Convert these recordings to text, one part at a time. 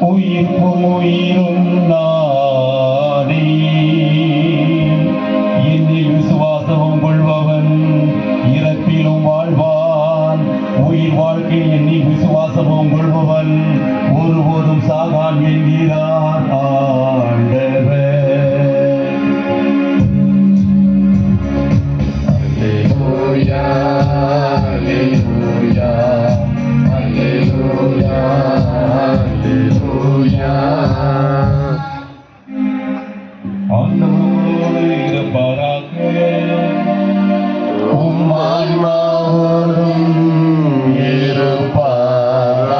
உயிர்ப்பும் உயிரும் நானே. என்னில் விசுவாசமும் கொள்பவன் இறப்பிலும் வாழ்வான். உயிர் வாழ்க்கை என்னில் விசுவாசமும் கொள்பவன். ஆண்டவரோடு இருப்பாராக உம் இருப்பாராக.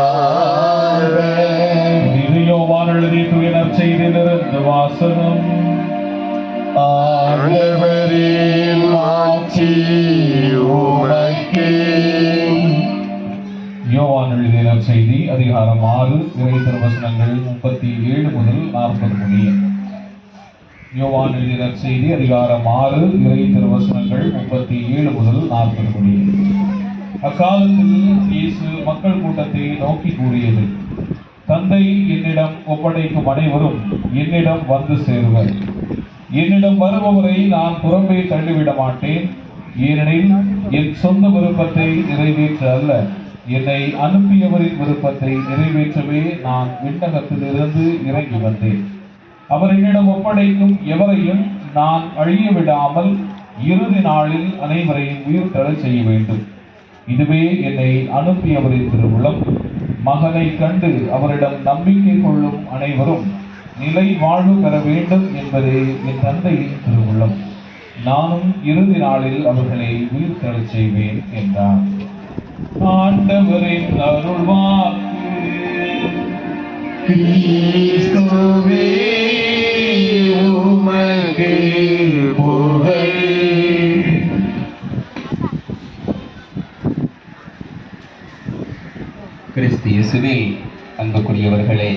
யோவான் எழுதிய துயனர் செய்திலிருந்து வாசகம் ஆண்டவரின் ஆட்சி உமக்கே. யோவான் எழுதிய செய்தி அதிகாரம் ஆறு இறை திருவசனங்கள் முப்பத்தி ஏழு முதல் நாற்பது முடிய யோவான் எழுதிய செய்தி அதிகாரம் ஆறு இறை திருவசனங்கள் முப்பத்தி ஏழு முதல் நாற்பது மணி. அக்காலத்தில் இயேசு மக்கள் கூட்டத்தை நோக்கி கூறியது தந்தை என்னிடம் ஒப்படைக்கும் அனைவரும் என்னிடம் வந்து சேருவர். என்னிடம் வருபவரை நான் புறம்பே தள்ளிவிட மாட்டேன். ஏனெனில் என் சொந்த விருப்பத்தை நிறைவேற்ற அல்ல. என்னை அனுப்பியவரின் விருப்பத்தை நிறைவேற்றவே நான் விண்ணகத்திலிருந்து இறங்கி வந்தேன். அவர் என்னிடம் ஒப்படைக்கும் எவரையும் நான் அழிய விடாமல் இறுதி நாளில் அனைவரையும் உயிர் செய்ய வேண்டும். இதுவே என்னை அனுப்பியவரின் திருவுளம். மகனை கண்டு அவரிடம் நம்பிக்கை கொள்ளும் அனைவரும் நிலை வாழ்வு பெற வேண்டும் என்பதே என் தந்தையின் திருவுளம். நானும் இறுதி நாளில் அவர்களை உயிர் செய்வேன் என்றார் ஆண்டவரின் அருள்வாக்கு. கிறிஸ்துவே. உமக்கு புகழ் கிறிஸ்து இயேசுவில் அன்புக்குரியவர்களே